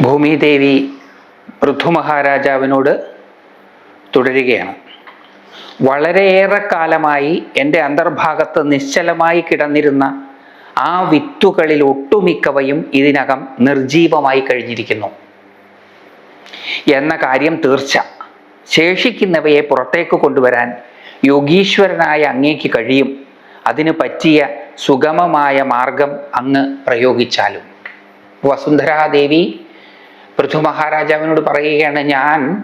ഭൂമിദേവി പൃഥുമഹാരാജാവിനോട് തുടരുകയാണ്. വളരെയേറെ കാലമായി എന്റെ അന്തർഭാഗത്ത് നിശ്ചലമായി കിടന്നിരുന്ന ആ വിത്തുകളിൽ ഒട്ടുമിക്കവയും ഇതിനകം നിർജീവമായി കഴിഞ്ഞിരിക്കുന്നു. എന്ന കാര്യം തീർച്ച. ശേഷിക്കുന്നവയെ പുറത്തേക്ക് കൊണ്ടുവരാൻ യോഗീശ്വരനായ അങ്ങേക്ക് കഴിയും. അതിന് പറ്റിയ സുഗമമായ മാർഗം അങ്ങ് പ്രയോഗിച്ചാലും. വസുന്ധരാദേവി പൃഥു മഹാരാജാവിനോട് പറയുകയാണ് ഞാൻ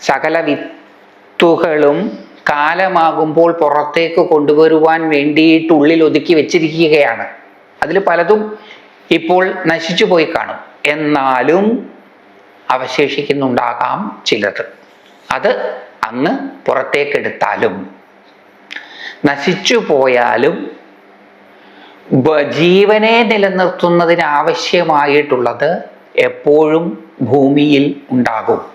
സകല വിത്തുകളും കാലമാകുമ്പോൾ പുറത്തേക്ക് കൊണ്ടുവരുവാൻ വേണ്ടിയിട്ട് ഉള്ളിൽ ഒതുക്കി വെച്ചിരിക്കുകയാണ്. അതിൽ പലതും ഇപ്പോൾ നശിച്ചു പോയി കാണും. എന്നാലും അവശേഷിക്കുന്നുണ്ടാകാം ചിലത്. അത് അങ്ങ് പുറത്തേക്കെടുത്താലും നശിച്ചു പോയാലും ജീവനെ നിലനിർത്തുന്നതിന് ആവശ്യമായിട്ടുള്ളത് എപ്പോഴും ഭൂമിയിൽ ഉണ്ടാകും.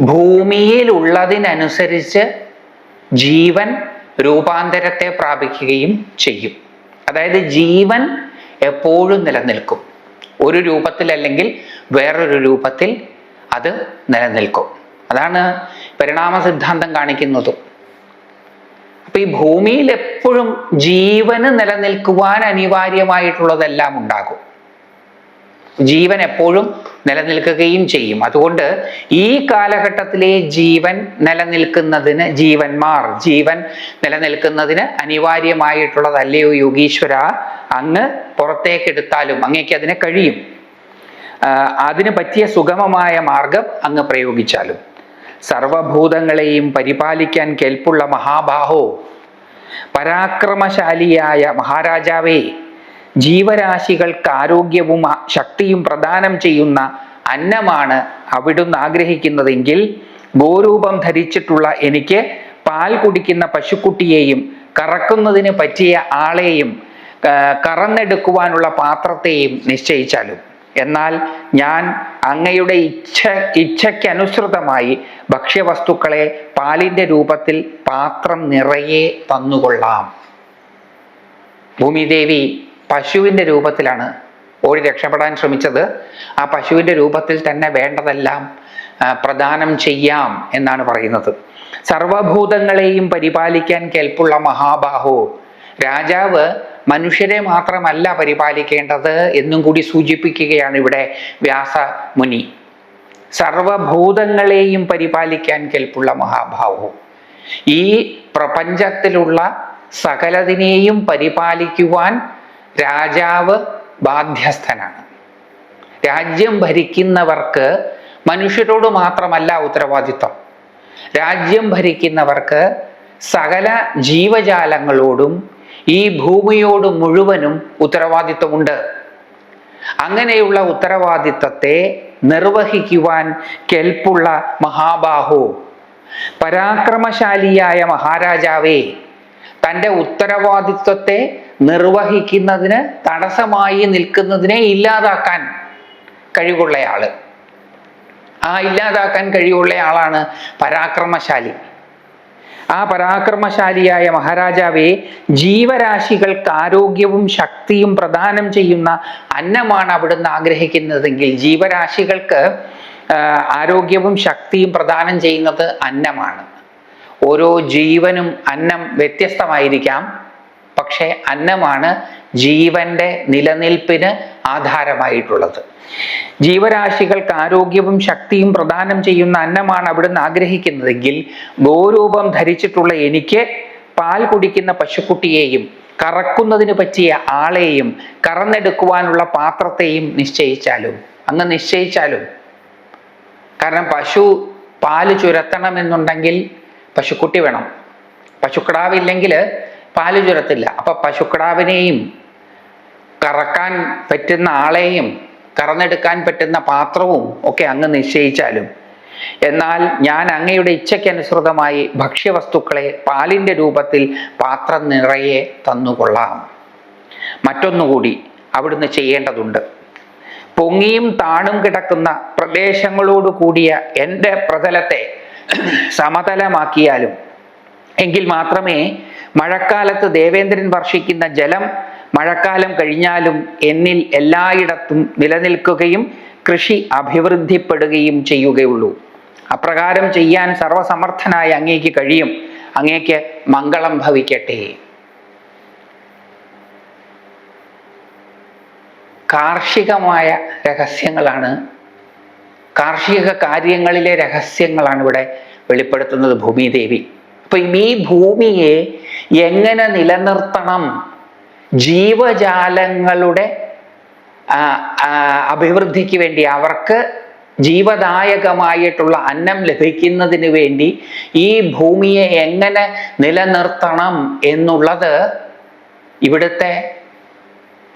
ഭൂമിയിലുള്ളതിനനുസരിച്ച് ജീവൻ രൂപാന്തരത്തെ പ്രാപിക്കുകയും ചെയ്യും. അതായത് ജീവൻ എപ്പോഴും നിലനിൽക്കും. ഒരു രൂപത്തിൽ അല്ലെങ്കിൽ വേറൊരു രൂപത്തിൽ അത് നിലനിൽക്കും. അതാണ് പരിണാമ സിദ്ധാന്തം കാണിക്കുന്നതും. അപ്പൊ ഈ ഭൂമിയിൽ എപ്പോഴും ജീവന് നിലനിൽക്കുവാൻ അനിവാര്യമായിട്ടുള്ളതെല്ലാം ഉണ്ടാകും. ജീവൻ എപ്പോഴും നിലനിൽക്കുകയും ചെയ്യും. അതുകൊണ്ട് ഈ കാലഘട്ടത്തിലെ ജീവൻ നിലനിൽക്കുന്നതിന് ജീവന്മാർ ജീവൻ നിലനിൽക്കുന്നതിന് അനിവാര്യമായിട്ടുള്ളതല്ലയോ യോഗീശ്വര? അങ്ങ് പുറത്തേക്കെടുത്താലും അങ്ങേക്ക് അതിനെ കഴിയും. അതിന് പറ്റിയ സുഗമമായ മാർഗം അങ്ങ് പ്രയോഗിച്ചാലും. സർവഭൂതങ്ങളെയും പരിപാലിക്കാൻ കെൽപ്പുള്ള മഹാബാഹോ പരാക്രമശാലിയായ മഹാരാജാവേ ജീവരാശികൾക്ക് ആരോഗ്യവും ശക്തിയും പ്രദാനം ചെയ്യുന്ന അന്നമാണ് അവിടുന്ന് ആഗ്രഹിക്കുന്നതെങ്കിൽ ഗോരൂപം ധരിച്ചിട്ടുള്ള എനിക്ക് പാൽ കുടിക്കുന്ന പശുക്കുട്ടിയെയും കറക്കുന്നതിന് പറ്റിയ ആളെയും കറന്നെടുക്കുവാനുള്ള പാത്രത്തെയും നിശ്ചയിച്ചാലും. എന്നാൽ ഞാൻ അങ്ങയുടെ ഇച്ഛ ഇച്ഛയ്ക്കനുസൃതമായി ഭക്ഷ്യവസ്തുക്കളെ പാലിന്റെ രൂപത്തിൽ പാത്രം നിറയെ തന്നുകൊള്ളാം. ഭൂമിദേവി പശുവിന്റെ രൂപത്തിലാണ് ഓടി രക്ഷപ്പെടാൻ ശ്രമിച്ചത്. ആ പശുവിന്റെ രൂപത്തിൽ തന്നെ വേണ്ടതെല്ലാം പ്രദാനം ചെയ്യാം എന്നാണ് പറയുന്നത്. സർവഭൂതങ്ങളെയും പരിപാലിക്കാൻ കെൽപ്പുള്ള മഹാബാഹു. രാജാവ് മനുഷ്യരെ മാത്രമല്ല പരിപാലിക്കേണ്ടത് എന്നും കൂടി സൂചിപ്പിക്കുകയാണ് ഇവിടെ വ്യാസ മുനി സർവഭൂതങ്ങളെയും പരിപാലിക്കാൻ കെൽപ്പുള്ള മഹാബാഹു. ഈ പ്രപഞ്ചത്തിലുള്ള സകലതിനെയും പരിപാലിക്കുവാൻ രാജാവ് ബാധ്യസ്ഥനാണ്. രാജ്യം ഭരിക്കുന്നവർക്ക് മനുഷ്യരോട് മാത്രമല്ല ഉത്തരവാദിത്വം. രാജ്യം ഭരിക്കുന്നവർക്ക് സകല ജീവജാലങ്ങളോടും ഈ ഭൂമിയോട് മുഴുവനും ഉത്തരവാദിത്വമുണ്ട്. അങ്ങനെയുള്ള ഉത്തരവാദിത്വത്തെ നിർവഹിക്കുവാൻ കെൽപ്പുള്ള മഹാബാഹു പരാക്രമശാലിയായ മഹാരാജാവേ തന്റെ ഉത്തരവാദിത്വത്തെ നിർവഹിക്കുന്നതിന് തടസ്സമായി നിൽക്കുന്നതിനെ ഇല്ലാതാക്കാൻ കഴിവുള്ളയാൾ. ആ ഇല്ലാതാക്കാൻ കഴിവുള്ള ആളാണ് പരാക്രമശാലി. ആ പരാക്രമശാലിയായ മഹാരാജാവെ ജീവരാശികൾക്ക് ആരോഗ്യവും ശക്തിയും പ്രദാനം ചെയ്യുന്ന അന്നമാണ് അവിടുന്ന് ആഗ്രഹിക്കുന്നതെങ്കിൽ ജീവരാശികൾക്ക് ആരോഗ്യവും ശക്തിയും പ്രദാനം ചെയ്യുന്നത് അന്നമാണ്. ഓരോ ജീവനും അന്നം വ്യത്യസ്തമായിരിക്കാം. പക്ഷേ അന്നമാണ് ജീവന്റെ നിലനിൽപ്പിന് ആധാരമായിട്ടുള്ളത്. ജീവരാശികൾക്ക് ആരോഗ്യവും ശക്തിയും പ്രദാനം ചെയ്യുന്ന അന്നമാണ് അവിടുന്ന് ആഗ്രഹിക്കുന്നതെങ്കിൽ ഗോരൂപം ധരിച്ചിട്ടുള്ള എനിക്ക് പാൽ കുടിക്കുന്ന പശുക്കുട്ടിയെയും കറക്കുന്നതിന് പറ്റിയ ആളെയും കറന്നെടുക്കുവാനുള്ള പാത്രത്തെയും നിശ്ചയിച്ചാലും. അങ്ങ് നിശ്ചയിച്ചാലും. കാരണം പശു പാൽ ചുരത്തണമെന്നുണ്ടെങ്കിൽ പശുക്കുട്ടി വേണം. പശുക്കിടാവില്ലെങ്കിൽ പാൽ ചുരത്തില്ല. അപ്പൊ പശുക്കിടാവിനെയും കറക്കാൻ പറ്റുന്ന ആളെയും കറന്നെടുക്കാൻ പറ്റുന്ന പാത്രവും ഒക്കെ അങ്ങ് നിശ്ചയിച്ചാലും എന്നാൽ ഞാൻ അങ്ങയുടെ ഇച്ഛയ്ക്കനുസൃതമായി ഭക്ഷ്യവസ്തുക്കളെ പാലിന്റെ രൂപത്തിൽ പാത്രം നിറയെ തന്നുകൊള്ളാം. മറ്റൊന്നുകൂടി അവിടുന്ന് ചെയ്യേണ്ടതുണ്ട്. പൊങ്ങിയും താണും കിടക്കുന്ന പ്രദേശങ്ങളോട് കൂടിയ എന്റെ പ്രതലത്തെ സമതലമാക്കിയാലും എങ്കിൽ മാത്രമേ മഴക്കാലത്ത് ദേവേന്ദ്രൻ വർഷിക്കുന്ന ജലം മഴക്കാലം കഴിഞ്ഞാലും എന്നിൽ എല്ലായിടത്തും നിലനിൽക്കുകയും കൃഷി അഭിവൃദ്ധിപ്പെടുകയും ചെയ്യുകയുള്ളൂ. അപ്രകാരം ചെയ്യാൻ സർവസമർത്ഥനായ അങ്ങേക്ക് കഴിയും. അങ്ങേക്ക് മംഗളം ഭവിക്കട്ടെ. കാർഷികമായ രഹസ്യങ്ങളാണ്. കാർഷിക കാര്യങ്ങളിലെ രഹസ്യങ്ങളാണ് ഇവിടെ വെളിപ്പെടുത്തുന്നത് ഭൂമിദേവി. അപ്പൊ ഈ ഭൂമിയെ എങ്ങനെ നിലനിർത്തണം? ജീവജാലങ്ങളുടെ അഭിവൃദ്ധിക്ക് വേണ്ടി അവർക്ക് ജീവദായകമായിട്ടുള്ള അന്നം ലഭിക്കുന്നതിന് വേണ്ടി ഈ ഭൂമിയെ എങ്ങനെ നിലനിർത്തണം എന്നുള്ളത് ഇവിടുത്തെ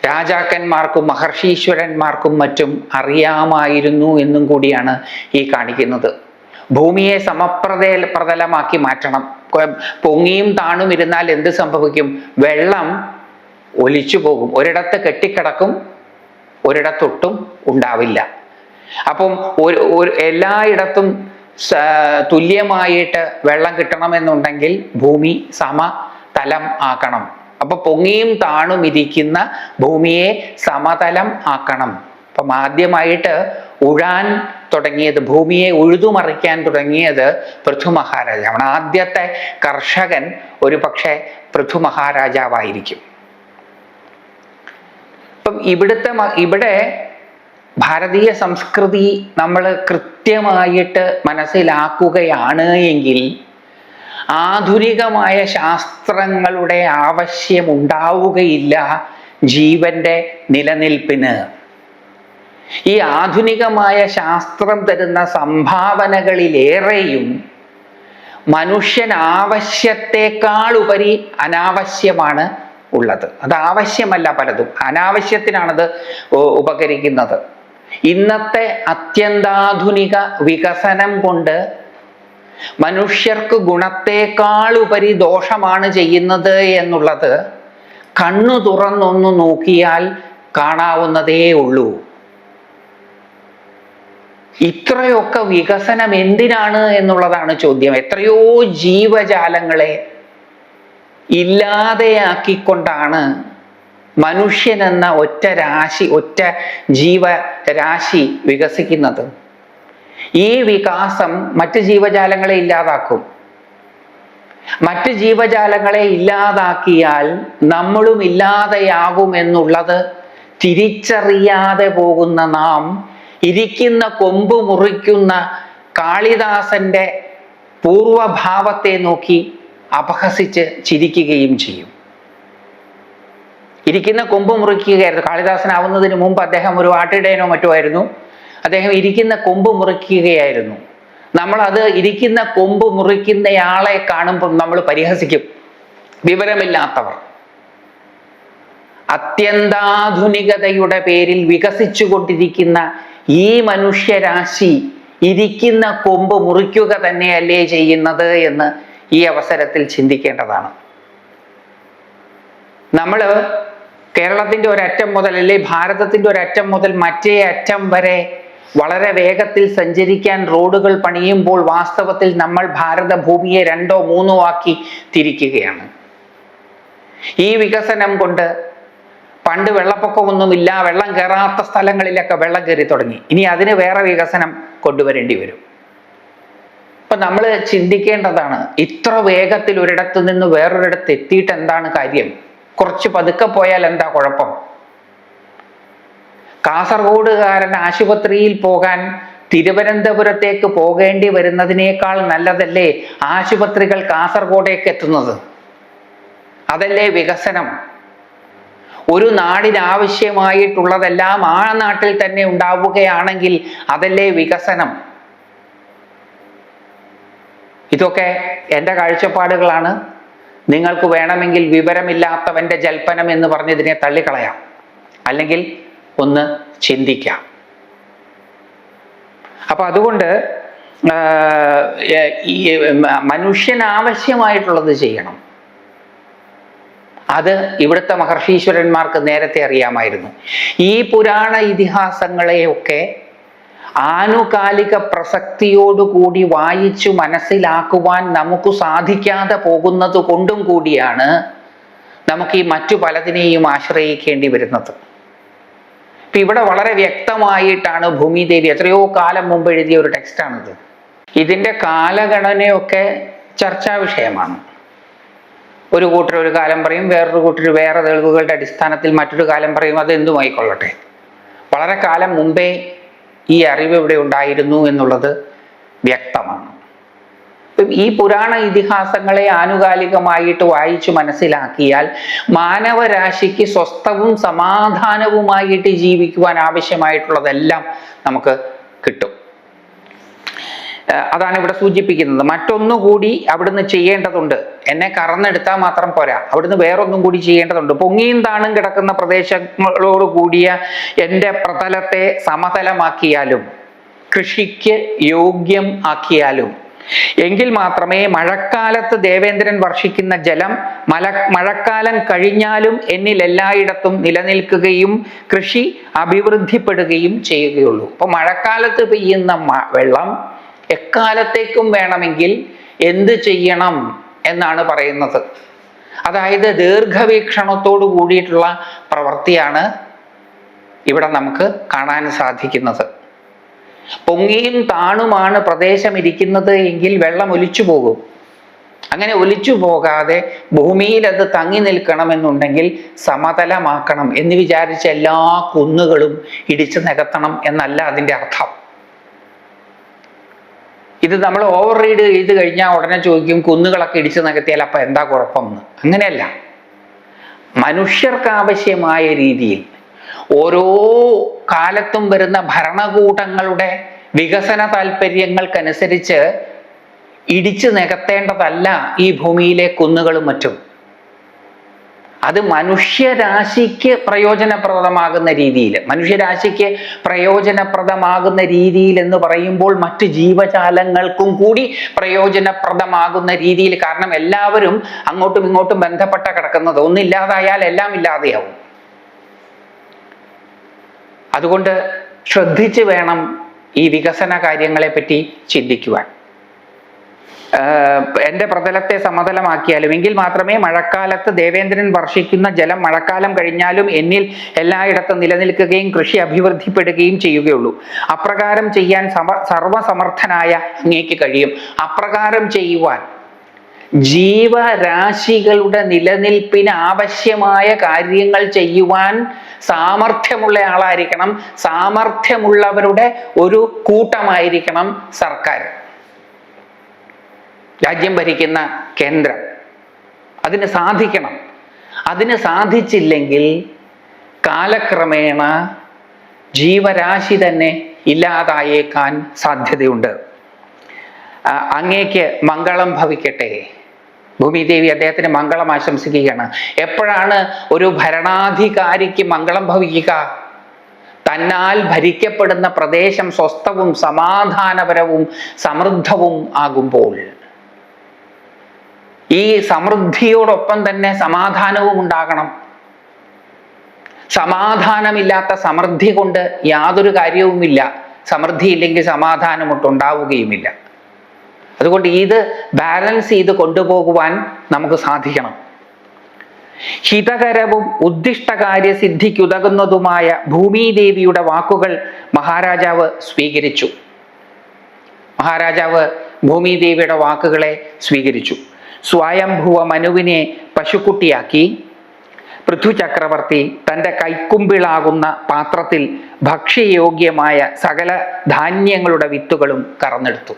രാജാക്കന്മാർക്കും മഹർഷീശ്വരന്മാർക്കും മറ്റും അറിയാമായിരുന്നു എന്നും കൂടിയാണ് ഈ കാണിക്കുന്നത്. ഭൂമിയെ സമപ്രദ പ്രതലമാക്കി മാറ്റണം. പൊങ്ങിയും താണും ഇരുന്നാൽ എന്ത് സംഭവിക്കും? വെള്ളം ഒലിച്ചു പോകും. ഒരിടത്ത് കെട്ടിക്കിടക്കും ഒരിടത്തൊട്ടും ഉണ്ടാവില്ല. അപ്പം ഒരു എല്ലായിടത്തും തുല്യമായിട്ട് വെള്ളം കിട്ടണമെന്നുണ്ടെങ്കിൽ ഭൂമി സമ തലം ആക്കണം. അപ്പൊ പൊങ്ങിയും താണും ഇരിക്കുന്ന ഭൂമിയെ സമതലം ആക്കണം. അപ്പം ആദ്യമായിട്ട് ഉഴാൻ തുടങ്ങിയത് ഭൂമിയെ ഉഴുതുമറിക്കാൻ തുടങ്ങിയത് പൃഥു മഹാരാജാവാണ്. ആദ്യത്തെ കർഷകൻ ഒരു പക്ഷേ പൃഥു മഹാരാജാവായിരിക്കും. ഇപ്പം ഇവിടുത്തെ ഇവിടെ ഭാരതീയ സംസ്കൃതി നമ്മൾ കൃത്യമായിട്ട് മനസ്സിലാക്കുകയാണ് എങ്കിൽ ആധുനികമായ ശാസ്ത്രങ്ങളുടെ ആവശ്യം ഉണ്ടാവുകയില്ല ജീവന്റെ നിലനിൽപ്പിന്. ഈ ആധുനികമായ ശാസ്ത്രം തരുന്ന സംഭാവനകളിലേറെയും മനുഷ്യൻ ആവശ്യത്തെക്കാൾ ഉപരി അനാവശ്യമാണ് ഉള്ളത്. അത് ആവശ്യമല്ല പലതും. അനാവശ്യത്തിനാണത് ഉപകരിക്കുന്നത്. ഇന്നത്തെ അത്യന്താധുനിക വികസനം കൊണ്ട് മനുഷ്യർക്ക് ഗുണത്തേക്കാൾ ഉപരി ദോഷമാണ് ചെയ്യുന്നത് എന്നുള്ളത് കണ്ണു തുറന്നൊന്ന് നോക്കിയാൽ കാണാവുന്നതേ ഉള്ളൂ. ഇത്രയൊക്കെ വികസനം എന്തിനാണ് എന്നുള്ളതാണ് ചോദ്യം. എത്രയോ ജീവജാലങ്ങളെ ഇല്ലാതെയാക്കിക്കൊണ്ടാണ് മനുഷ്യൻ എന്ന ഒറ്റ രാശി ഒറ്റ ജീവരാശി വികസിക്കുന്നത്. ഈ വികാസം മറ്റ് ജീവജാലങ്ങളെ ഇല്ലാതാക്കും. മറ്റ് ജീവജാലങ്ങളെ ഇല്ലാതാക്കിയാൽ നമ്മളും ഇല്ലാതെയാകുമെന്നുള്ളത് തിരിച്ചറിയാതെ പോകുന്ന നാം ഇരിക്കുന്ന കൊമ്പ് മുറിക്കുന്ന കാളിദാസന്റെ പൂർവഭാവത്തെ നോക്കി അപഹസിച്ച് ചിരിക്കുകയും ചെയ്യും. ഇരിക്കുന്ന കൊമ്പ് മുറിക്കുകയായിരുന്നു. കാളിദാസനാവുന്നതിന് മുമ്പ് അദ്ദേഹം ഒരു ആട്ടിടയനോ മറ്റോ ആയിരുന്നു അദ്ദേഹം ഇരിക്കുന്ന കൊമ്പ് മുറിക്കുകയായിരുന്നു. നമ്മൾ അത് ഇരിക്കുന്ന കൊമ്പ് മുറിക്കുന്നയാളെ കാണുമ്പോൾ നമ്മൾ പരിഹസിക്കും. വിവരമില്ലാത്തവർ. അത്യന്താധുനികതയുടെ പേരിൽ വികസിച്ചുകൊണ്ടിരിക്കുന്ന ഈ മനുഷ്യരാശി ഇരിക്കുന്ന കൊമ്പ് മുറിക്കുക തന്നെയല്ലേ ചെയ്യുന്നത് എന്ന് ഈ അവസരത്തിൽ ചിന്തിക്കേണ്ടതാണ്. നമ്മൾ കേരളത്തിന്റെ ഒരറ്റം മുതൽ അല്ലെ ഭാരതത്തിന്റെ ഒരറ്റം മുതൽ മറ്റേ അറ്റം വരെ വളരെ വേഗത്തിൽ സഞ്ചരിക്കാൻ റോഡുകൾ പണിയുമ്പോൾ വാസ്തവത്തിൽ നമ്മൾ ഭാരതഭൂമിയെ രണ്ടോ മൂന്നോ ആക്കി തിരിക്കുകയാണ്. ഈ വികസനം കൊണ്ട് പണ്ട് വെള്ളപ്പൊക്കമൊന്നുമില്ല വെള്ളം കയറാത്ത സ്ഥലങ്ങളിലൊക്കെ വെള്ളം കയറി തുടങ്ങി. ഇനി അതിന് വേറെ വികസനം കൊണ്ടുവരേണ്ടി വരും. അപ്പൊ നമ്മൾ ചിന്തിക്കേണ്ടതാണ് ഇത്ര വേഗത്തിൽ ഒരിടത്ത് നിന്ന് വേറൊരിടത്ത് എത്തിയിട്ട് എന്താണ് കാര്യം? കുറച്ച് പതുക്കെ പോയാൽ എന്താ കുഴപ്പം? കാസർഗോഡുകാരൻ ആശുപത്രിയിൽ പോകാൻ തിരുവനന്തപുരത്തേക്ക് പോകേണ്ടി വരുന്നതിനേക്കാൾ നല്ലതല്ലേ ആശുപത്രികൾ കാസർഗോഡേക്ക് എത്തുന്നത്? അതല്ലേ വികസനം? ഒരു നാടിന് ആവശ്യമായിട്ടുള്ളതെല്ലാം ആ നാട്ടിൽ തന്നെ ഉണ്ടാവുകയാണെങ്കിൽ അതല്ലേ വികസനം? ഇതൊക്കെ എന്റെ കാഴ്ചപ്പാടുകളാണ്. നിങ്ങൾക്ക് വേണമെങ്കിൽ വിവരമില്ലാത്തവന്റെ ജൽപ്പനം എന്ന് പറഞ്ഞതിനെ തള്ളിക്കളയാം. അല്ലെങ്കിൽ ഒന്ന് ചിന്തിക്കാം. അപ്പൊ അതുകൊണ്ട് മനുഷ്യൻ ആവശ്യമായിട്ടുള്ളത് ചെയ്യണം. അത് ഇവിടുത്തെ മഹർഷീശ്വരന്മാർക്ക് നേരത്തെ അറിയാമായിരുന്നു. ഈ പുരാണ ഇതിഹാസങ്ങളെയൊക്കെ ആനുകാലിക പ്രസക്തിയോടുകൂടി വായിച്ചു മനസ്സിലാക്കുവാൻ നമുക്ക് സാധിക്കാതെ പോകുന്നത് കൊണ്ടും കൂടിയാണ് നമുക്ക് ഈ മറ്റു പലതിനെയും ആശ്രയിക്കേണ്ടി വരുന്നത്. ഇപ്പൊ ഇവിടെ വളരെ വ്യക്തമായിട്ടാണ് ഭൂമിദേവി എത്രയോ കാലം മുമ്പ് എഴുതിയ ഒരു ടെക്സ്റ്റാണിത്. ഇതിന്റെ കാലഗണനയൊക്കെ ചർച്ചാ വിഷയമാണ് ഒരു കൂട്ടർ ഒരു കാലം പറയും വേറൊരു കൂട്ടർ വേറെ തെളിവുകളുടെ അടിസ്ഥാനത്തിൽ മറ്റൊരു കാലം പറയും അത് എന്തുമായിക്കൊള്ളട്ടെ വളരെ കാലം മുമ്പേ ഈ അറിവ് ഇവിടെ ഉണ്ടായിരുന്നു എന്നുള്ളത് വ്യക്തമാണ്. ഈ പുരാണ ഇതിഹാസങ്ങളെ ആനുകാലികമായിട്ട് വായിച്ചു മനസ്സിലാക്കിയാൽ മാനവരാശിക്ക് സ്വസ്ഥവും സമാധാനവുമായിട്ട് ജീവിക്കുവാൻ ആവശ്യമായിട്ടുള്ളതെല്ലാം നമുക്ക് കിട്ടും. അതാണ് ഇവിടെ സൂചിപ്പിക്കുന്നത്. മറ്റൊന്നുകൂടി അവിടുന്ന് ചെയ്യേണ്ടതുണ്ട്. എന്നെ കറന്നെടുത്താൽ മാത്രം പോരാ. അവിടുന്ന് വേറൊന്നും കൂടി ചെയ്യേണ്ടതുണ്ട്. പൊങ്ങിയും താണും കിടക്കുന്ന പ്രദേശങ്ങളോട് കൂടിയ എന്റെ പ്രതലത്തെ സമതലമാക്കിയാലും കൃഷിക്ക് യോഗ്യം ആക്കിയാലും എങ്കിൽ മാത്രമേ മഴക്കാലത്ത് ദേവേന്ദ്രൻ വർഷിക്കുന്ന ജലം മല മഴക്കാലം കഴിഞ്ഞാലും എന്നിൽ എല്ലായിടത്തും നിലനിൽക്കുകയും കൃഷി അഭിവൃദ്ധിപ്പെടുകയും ചെയ്യുകയുള്ളൂ. അപ്പൊ മഴക്കാലത്ത് പെയ്യുന്ന വെള്ളം എക്കാലത്തേക്കും വേണമെങ്കിൽ എന്ത് ചെയ്യണം എന്നാണ് പറയുന്നത്. അതായത് ദീർഘവീക്ഷണത്തോട് കൂടിയിട്ടുള്ള പ്രവൃത്തിയാണ് ഇവിടെ നമുക്ക് കാണാൻ സാധിക്കുന്നത്. പൊങ്ങിയും താണുമാണ് പ്രദേശം ഇരിക്കുന്നത് എങ്കിൽ വെള്ളം ഒലിച്ചു പോകും. അങ്ങനെ ഒലിച്ചു പോകാതെ ഭൂമിയിൽ അത് തങ്ങി നിൽക്കണമെന്നുണ്ടെങ്കിൽ സമതലമാക്കണം എന്ന് വിചാരിച്ച എല്ലാ കുന്നുകളും ഇടിച്ചു നികത്തണം എന്നല്ല അതിന്റെ അർത്ഥം. ഇത് നമ്മൾ ഓവർ റീഡ് ചെയ്ത് കഴിഞ്ഞാൽ ഉടനെ ചോദിക്കും കുന്നുകളൊക്കെ ഇടിച്ചു നികത്തിയാൽ അപ്പം എന്താ കുഴപ്പം? അങ്ങനെയല്ല. മനുഷ്യർക്ക് ആവശ്യമായ രീതിയിൽ ഓരോ കാലത്തും വരുന്ന ഭരണകൂടങ്ങളുടെ വികസന താല്പര്യങ്ങൾക്കനുസരിച്ച് ഇടിച്ചു നികത്തേണ്ടതല്ല ഈ ഭൂമിയിലെ കുന്നുകളും മറ്റും. അത് മനുഷ്യരാശിക്ക് പ്രയോജനപ്രദമാകുന്ന രീതിയിൽ മനുഷ്യരാശിക്ക് പ്രയോജനപ്രദമാകുന്ന രീതിയിൽ എന്ന് പറയുമ്പോൾ മറ്റ് ജീവജാലങ്ങൾക്കും കൂടി പ്രയോജനപ്രദമാകുന്ന രീതിയിൽ. കാരണം എല്ലാവരും അങ്ങോട്ടും ഇങ്ങോട്ടും ബന്ധപ്പെട്ട കിടക്കുന്നത്. ഒന്നില്ലാതായാൽ എല്ലാം ഇല്ലാതെയാവും. അതുകൊണ്ട് ശ്രദ്ധിച്ച് വേണം ഈ വികസന കാര്യങ്ങളെ പറ്റി ചിന്തിക്കുവാൻ. എന്റെ പ്രതലത്തെ സമതലമാക്കിയാലും എങ്കിൽ മാത്രമേ മഴക്കാലത്ത് ദേവേന്ദ്രൻ വർഷിക്കുന്ന ജലം മഴക്കാലം കഴിഞ്ഞാലും എന്നിൽ എല്ലായിടത്തും നിലനിൽക്കുകയും കൃഷി അഭിവൃദ്ധിപ്പെടുകയും ചെയ്യുകയുള്ളൂ. അപ്രകാരം ചെയ്യാൻ സമ സർവസമർത്ഥനായ അങ്ങേക്ക് കഴിയും. അപ്രകാരം ചെയ്യുവാൻ ജീവരാശികളുടെ നിലനിൽപ്പിന് ആവശ്യമായ കാര്യങ്ങൾ ചെയ്യുവാൻ സാമർഥ്യമുള്ള ആളായിരിക്കണം. സാമർഥ്യമുള്ളവരുടെ ഒരു കൂട്ടമായിരിക്കണം സർക്കാർ. രാജ്യം ഭരിക്കുന്ന കേന്ദ്രം. അതിന് സാധിക്കണം. അതിന് സാധിച്ചില്ലെങ്കിൽ കാലക്രമേണ ജീവരാശി തന്നെ ഇല്ലാതായേക്കാൻ സാധ്യതയുണ്ട്. അങ്ങേക്ക് മംഗളം ഭവിക്കട്ടെ. ഭൂമിദേവി അദ്ദേഹത്തിന് മംഗളം ആശംസിക്കുകയാണ്. എപ്പോഴാണ് ഒരു ഭരണാധികാരിക്ക് മംഗളം ഭവിക്കുക? തന്നാൽ ഭരിക്കപ്പെടുന്ന പ്രദേശം സ്വസ്ഥവും സമാധാനപരവും സമൃദ്ധവും ആകുമ്പോൾ. ഈ സമൃദ്ധിയോടൊപ്പം തന്നെ സമാധാനവും ഉണ്ടാകണം. സമാധാനമില്ലാത്ത സമൃദ്ധി കൊണ്ട് യാതൊരു കാര്യവുമില്ല. സമൃദ്ധി ഇല്ലെങ്കിൽ സമാധാനം ഒട്ടുണ്ടാവുകയുമില്ല അതുകൊണ്ട് ഇത് ബാലൻസ് ചെയ്ത് കൊണ്ടുപോകുവാൻ നമുക്ക് സാധിക്കണം. ഹിതകരവും ഉദ്ദിഷ്ടകാര്യ സിദ്ധിക്കുതകുന്നതുമായ ഭൂമിദേവിയുടെ വാക്കുകൾ മഹാരാജാവ് സ്വീകരിച്ചു. മഹാരാജാവ് ഭൂമിദേവിയുടെ വാക്കുകളെ സ്വീകരിച്ചു. സ്വയംഭുവ മനുവിനെ പശുക്കുട്ടിയാക്കി. പൃഥു ചക്രവർത്തി തന്റെ കൈക്കുമ്പിളാകുന്ന പാത്രത്തിൽ ഭക്ഷ്യയോഗ്യമായ സകല ധാന്യങ്ങളുടെ വിത്തുകളും കറന്നെടുത്തു.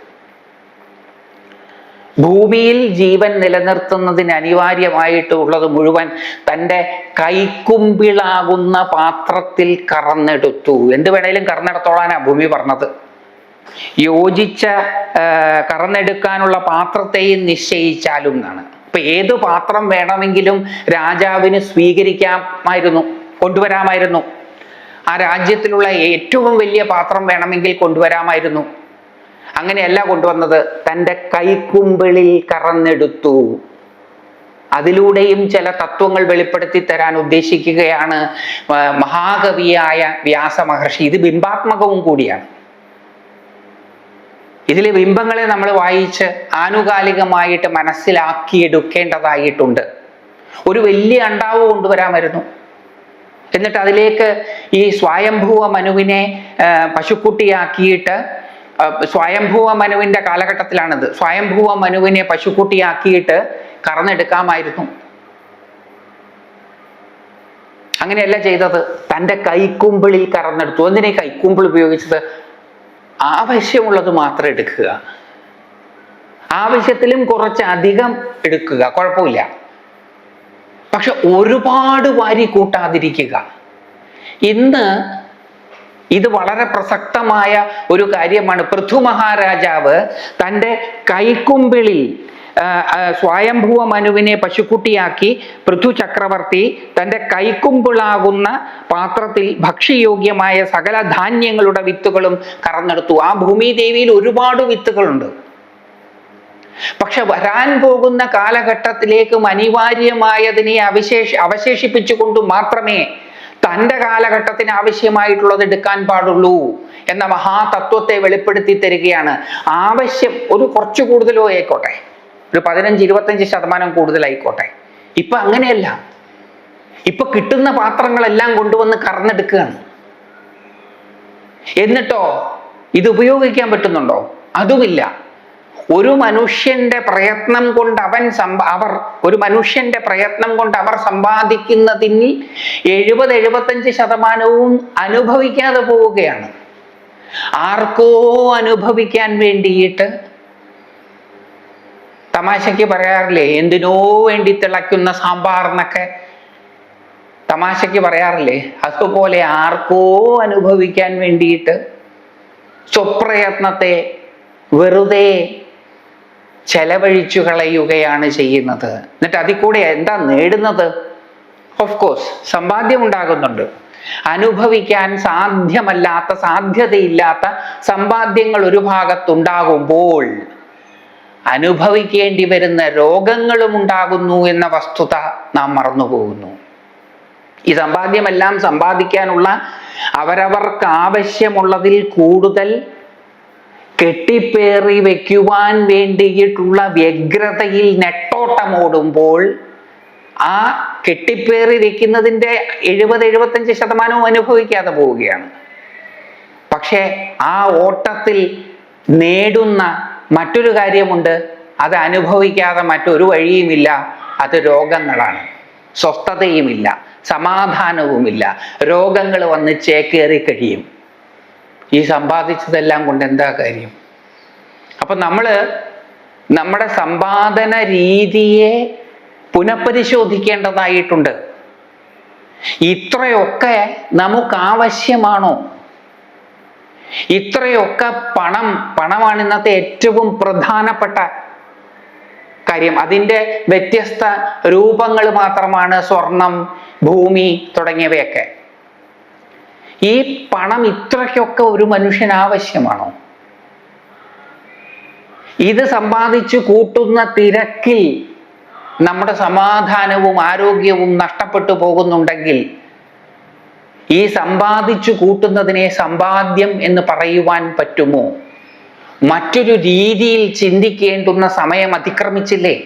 ഭൂമിയിൽ ജീവൻ നിലനിർത്തുന്നതിന് അനിവാര്യമായിട്ടുള്ളത് മുഴുവൻ തന്റെ കൈക്കുമ്പിളാകുന്ന പാത്രത്തിൽ കറന്നെടുത്തു. എന്ത് വേണേലും കറന്നെടുത്തോളാനാ ഭൂമി പറഞ്ഞത്. യോജിച്ച കറന്നെടുക്കാനുള്ള പാത്രത്തെയും നിശ്ചയിച്ചാലും എന്നാണ്. ഇപ്പൊ ഏത് പാത്രം വേണമെങ്കിലും രാജാവിന് സ്വീകരിക്കാമായിരുന്നു കൊണ്ടുവരാമായിരുന്നു. ആ രാജ്യത്തിലുള്ള ഏറ്റവും വലിയ പാത്രം വേണമെങ്കിൽ കൊണ്ടുവരാമായിരുന്നു. അങ്ങനെയല്ല കൊണ്ടുവന്നത്. തന്റെ കൈക്കുമ്പിളിൽ കറന്നെടുത്തു. അതിലൂടെയും ചില തത്വങ്ങൾ വെളിപ്പെടുത്തി തരാൻ ഉദ്ദേശിക്കുകയാണ് മഹാകവിയായ വ്യാസ മഹർഷി ഇത് ബിംബാത്മകവും കൂടിയാണ്. ഇതിലെ ബിംബങ്ങളെ നമ്മൾ വായിച്ച് ആനുകാലികമായിട്ട് മനസ്സിലാക്കിയെടുക്കേണ്ടതായിട്ടുണ്ട്. ഒരു വലിയ അണ്ടാവ് കൊണ്ടുവരാമായിരുന്നു. എന്നിട്ട് അതിലേക്ക് ഈ സ്വയംഭൂവ മനുവിനെ പശുക്കുട്ടിയാക്കിയിട്ട് സ്വയംഭൂവ മനുവിന്റെ കാലഘട്ടത്തിലാണിത്. സ്വയംഭൂവ മനുവിനെ പശുക്കുട്ടിയാക്കിയിട്ട് കറന്നെടുക്കാമായിരുന്നു. അങ്ങനെയല്ല ചെയ്തത്. തന്റെ കൈക്കുമ്പിളിൽ കറന്നെടുത്തു. എന്തിനാ കൈക്കുമ്പിൾ ഉപയോഗിച്ചത്? ആവശ്യമുള്ളത് മാത്രം എടുക്കുക. ആവശ്യത്തിലും കുറച്ചധികം എടുക്കുക. കുഴപ്പമില്ല. പക്ഷെ ഒരുപാട് വാരി കൂട്ടാതിരിക്കുക. ഇന്ന് ഇത് വളരെ പ്രസക്തമായ ഒരു കാര്യമാണ്. പൃഥു മഹാരാജാവ് തന്റെ കൈക്കുമ്പിളിൽ സ്വയംഭൂവ മനുവിനെ പശുക്കുട്ടിയാക്കി പൃഥു ചക്രവർത്തി തന്റെ കൈക്കുമ്പിളാകുന്ന പാത്രത്തിൽ ഭക്ഷ്യയോഗ്യമായ സകല ധാന്യങ്ങളുടെ വിത്തുകളും കറന്നെടുത്തു. ആ ഭൂമിദേവിയിൽ ഒരുപാട് വിത്തുകളുണ്ട്. പക്ഷെ വരാൻ പോകുന്ന കാലഘട്ടത്തിലേക്കും അനിവാര്യമായതിനെ അവശേഷ അവശേഷിപ്പിച്ചുകൊണ്ട് മാത്രമേ തന്റെ കാലഘട്ടത്തിന് ആവശ്യമായിട്ടുള്ളത് എടുക്കാൻ പാടുള്ളൂ എന്ന മഹാതത്വത്തെ വെളിപ്പെടുത്തി തരികയാണ്. ആവശ്യം ഒരു കുറച്ചു കൂടുതലോ ആയിക്കോട്ടെ. ഒരു പതിനഞ്ച് ഇരുപത്തഞ്ച് ശതമാനം കൂടുതലായിക്കോട്ടെ. ഇപ്പൊ അങ്ങനെയല്ല. ഇപ്പൊ കിട്ടുന്ന പാത്രങ്ങളെല്ലാം കൊണ്ടുവന്ന് കറന്നെടുക്കുകയാണ്. എന്നിട്ടോ ഇത് ഉപയോഗിക്കാൻ പറ്റുന്നുണ്ടോ? അതുമില്ല. ഒരു മനുഷ്യന്റെ പ്രയത്നം കൊണ്ട് അവൻ അവർ ഒരു മനുഷ്യന്റെ പ്രയത്നം കൊണ്ട് അവർ സമ്പാദിക്കുന്നതിൽ എഴുപത് എഴുപത്തഞ്ച് ശതമാനവും അനുഭവിക്കാതെ പോവുകയാണ്. ആർക്കോ അനുഭവിക്കാൻ വേണ്ടിയിട്ട് തമാശയ്ക്ക് പറയാറില്ലേ? എന്തിനോ വേണ്ടി തിളയ്ക്കുന്ന സാമ്പാർ എന്നൊക്കെ തമാശയ്ക്ക് പറയാറില്ലേ? അതുപോലെ ആർക്കോ അനുഭവിക്കാൻ വേണ്ടിയിട്ട് സ്വപ്രയത്നത്തെ വെറുതെ ചെലവഴിച്ചു കളയുകയാണ് ചെയ്യുന്നത്. എന്നിട്ട് അതിൽ കൂടെ എന്താ നേടുന്നത്? ഓഫ് കോഴ്സ് സമ്പാദ്യം ഉണ്ടാകുന്നുണ്ട്. അനുഭവിക്കാൻ സാധ്യമല്ലാത്ത സാധ്യതയില്ലാത്ത സമ്പാദ്യങ്ങൾ ഒരു ഭാഗത്തുണ്ടാകുമ്പോൾ അനുഭവിക്കേണ്ടി വരുന്ന രോഗങ്ങളും ഉണ്ടാകുന്നു എന്ന വസ്തുത നാം മറന്നുപോകുന്നു. ഈ സമ്പാദ്യമെല്ലാം സമ്പാദിക്കാനുള്ള അവരവർക്ക് ആവശ്യമുള്ളതിൽ കൂടുതൽ കെട്ടിപ്പേറി വയ്ക്കുവാൻ വേണ്ടിയിട്ടുള്ള വ്യഗ്രതയിൽ നെട്ടോട്ടമോടുമ്പോൾ ആ കെട്ടിപ്പേറി വയ്ക്കുന്നതിന്റെ എഴുപത് എഴുപത്തഞ്ച് ശതമാനവും അനുഭവിക്കാതെ പോവുകയാണ്. പക്ഷേ ആ ഓട്ടത്തിൽ നേടുന്ന മറ്റൊരു കാര്യമുണ്ട്. അത് അനുഭവിക്കാതെ മറ്റൊരു വഴിയുമില്ല. അത് രോഗങ്ങളാണ്. സ്വസ്ഥതയുമില്ല. സമാധാനവുമില്ല. രോഗങ്ങൾ വന്ന് ചേക്കേറി കഴിയും. ഈ സമ്പാദിച്ചതെല്ലാം കൊണ്ട് എന്താ കാര്യം? അപ്പം നമ്മൾ നമ്മുടെ സമ്പാദന രീതിയെ പുനഃപരിശോധിക്കേണ്ടതായിട്ടുണ്ട്. ഇത്രയൊക്കെ നമുക്ക് ആവശ്യമാണോ ഇത്രയൊക്കെ പണം പണമാണ് ഇന്നത്തെ ഏറ്റവും പ്രധാനപ്പെട്ട കാര്യം. അതിന്റെ വ്യത്യസ്ത രൂപങ്ങൾ മാത്രമാണ് സ്വർണം ഭൂമി തുടങ്ങിയവയൊക്കെ. ഈ പണം ഇത്രയ്ക്കൊക്കെ ഒരു മനുഷ്യന് ആവശ്യമാണോ? ഇത് സമ്പാദിച്ചു കൂട്ടുന്ന തിരക്കിൽ നമ്മുടെ സമാധാനവും ആരോഗ്യവും നഷ്ടപ്പെട്ടു പോകുന്നുണ്ടെങ്കിൽ ഈ സമ്പാദിച്ചു കൂട്ടുന്നതിനെ സമ്പാദ്യം എന്ന് പറയുവാൻ പറ്റുമോ? മറ്റൊരു രീതിയിൽ ചിന്തിക്കേണ്ടുന്ന സമയം അതിക്രമിച്ചില്ലേ?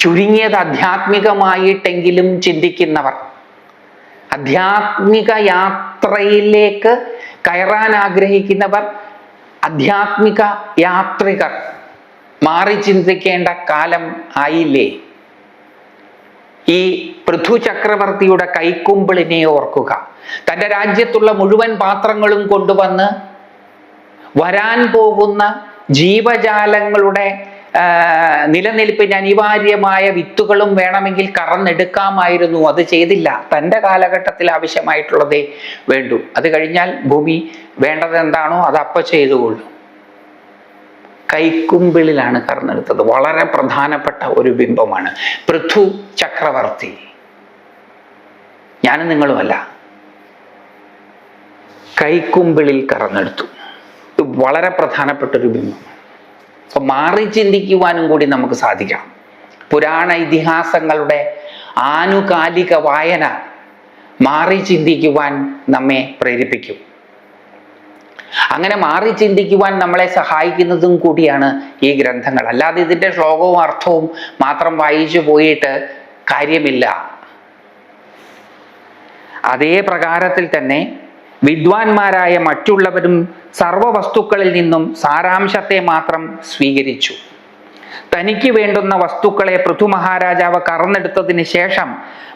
ചുരുങ്ങിയത് ആധ്യാത്മികമായിട്ടെങ്കിലും ചിന്തിക്കുന്നവർ. ആധ്യാത്മിക യാത്രയിലേക്ക് കയറാൻ ആഗ്രഹിക്കുന്നവർ ആധ്യാത്മിക യാത്രികർ. മാറി ചിന്തിക്കേണ്ട കാലം ആയില്ലേ? ഈ പൃഥു ചക്രവർത്തിയുടെ കൈക്കുമ്പിളിനെ ഓർക്കുക. തന്റെ രാജ്യത്തുള്ള മുഴുവൻ പാത്രങ്ങളും കൊണ്ടുവന്ന് വരാൻ പോകുന്ന ജീവജാലങ്ങളുടെ നിലനിൽപ്പിന് അനിവാര്യമായ വിത്തുകളും വേണമെങ്കിൽ കറന്നെടുക്കാമായിരുന്നു. അത് ചെയ്തില്ല. തന്റെ കാലഘട്ടത്തിൽ ആവശ്യമായിട്ടുള്ളതേ വേണ്ടു. അത് കഴിഞ്ഞാൽ ഭൂമി വേണ്ടത് എന്താണോ അത് അപ്പം ചെയ്തുകൊള്ളൂ. കൈക്കുമ്പിളിലാണ് കറന്നെടുത്തത്. വളരെ പ്രധാനപ്പെട്ട ഒരു ബിംബമാണ്. പൃഥു ചക്രവർത്തി. ഞാനും നിങ്ങളുമല്ല. കൈക്കുമ്പിളിൽ കറന്നെടുത്തു. വളരെ പ്രധാനപ്പെട്ട ഒരു ബിംബം അപ്പൊ മാറി ചിന്തിക്കുവാനും കൂടി നമുക്ക് സാധിക്കാം. പുരാണ ഇതിഹാസങ്ങളുടെ ആനുകാലിക വായന മാറി ചിന്തിക്കുവാൻ നമ്മെ പ്രേരിപ്പിക്കും. അങ്ങനെ മാറി ചിന്തിക്കുവാൻ നമ്മളെ സഹായിക്കുന്നതും കൂടിയാണ് ഈ ഗ്രന്ഥങ്ങൾ. അല്ലാതെ ഇതിന്റെ ശ്ലോകവും അർത്ഥവും മാത്രം വായിച്ചു പോയിട്ട് കാര്യമില്ല. അതേ പ്രകാരത്തിൽ തന്നെ വിദ്വാൻമാരായ മറ്റുള്ളവരും സർവ വസ്തുക്കളിൽ നിന്നും സാരാംശത്തെ മാത്രം സ്വീകരിച്ചു. തനിക്ക് വേണ്ടുന്ന വസ്തുക്കളെ പൃഥു മഹാരാജാവ് കറന്നെടുത്തതിന് ശേഷം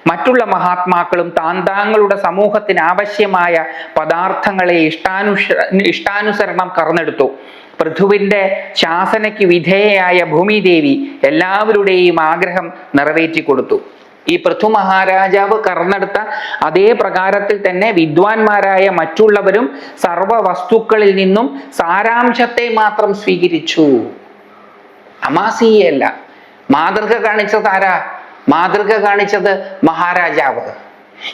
മറ്റുള്ള മഹാത്മാക്കളും താൻ താങ്കളുടെ സമൂഹത്തിന് ആവശ്യമായ പദാർത്ഥങ്ങളെ ഇഷ്ടാനുഷ ഇഷ്ടാനുസരണം കറന്നെടുത്തു. പൃഥുവിന്റെ ശാസനയ്ക്ക് വിധേയയായ ഭൂമിദേവി എല്ലാവരുടെയും ആഗ്രഹം നിറവേറ്റി കൊടുത്തു ഈ പൃഥു മഹാരാജാവ് കറന്നെടുത്ത അതേ പ്രകാരത്തിൽ തന്നെ വിദ്വാൻമാരായ മറ്റുള്ളവരും സർവ വസ്തുക്കളിൽ നിന്നും സാരാംശത്തെ മാത്രം സ്വീകരിച്ചു. അമാസീയല്ല മാതൃക കാണിച്ചത് ആരാ? മാതൃക കാണിച്ചത് മഹാരാജാവ്.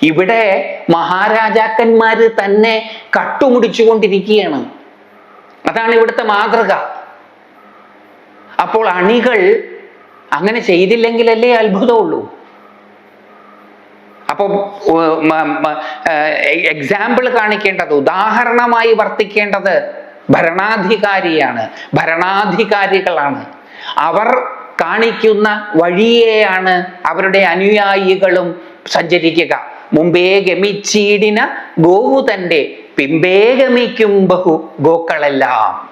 ഇവിടെ മഹാരാജാക്കന്മാര് തന്നെ കട്ടുമുടിച്ചുകൊണ്ടിരിക്കുകയാണ്. അതാണ് ഇവിടുത്തെ മാതൃക. അപ്പോൾ അണികൾ അങ്ങനെ ചെയ്തില്ലെങ്കിലല്ലേ അത്ഭുതമുള്ളൂ. അപ്പൊ എക്സാമ്പിൾ കാണിക്കേണ്ടത് ഉദാഹരണമായി വർത്തിക്കേണ്ടത് ഭരണാധികാരിയാണ് ഭരണാധികാരികളാണ്. അവർ കാണിക്കുന്ന വഴിയെയാണ് അവരുടെ അനുയായികളും സഞ്ചരിക്കുക. മുമ്പേ ഗമിച്ചീടിന ഗോവു തന്റെ പിമ്പേ ഗമിക്കും ബഹു ഗോക്കളെല്ലാം.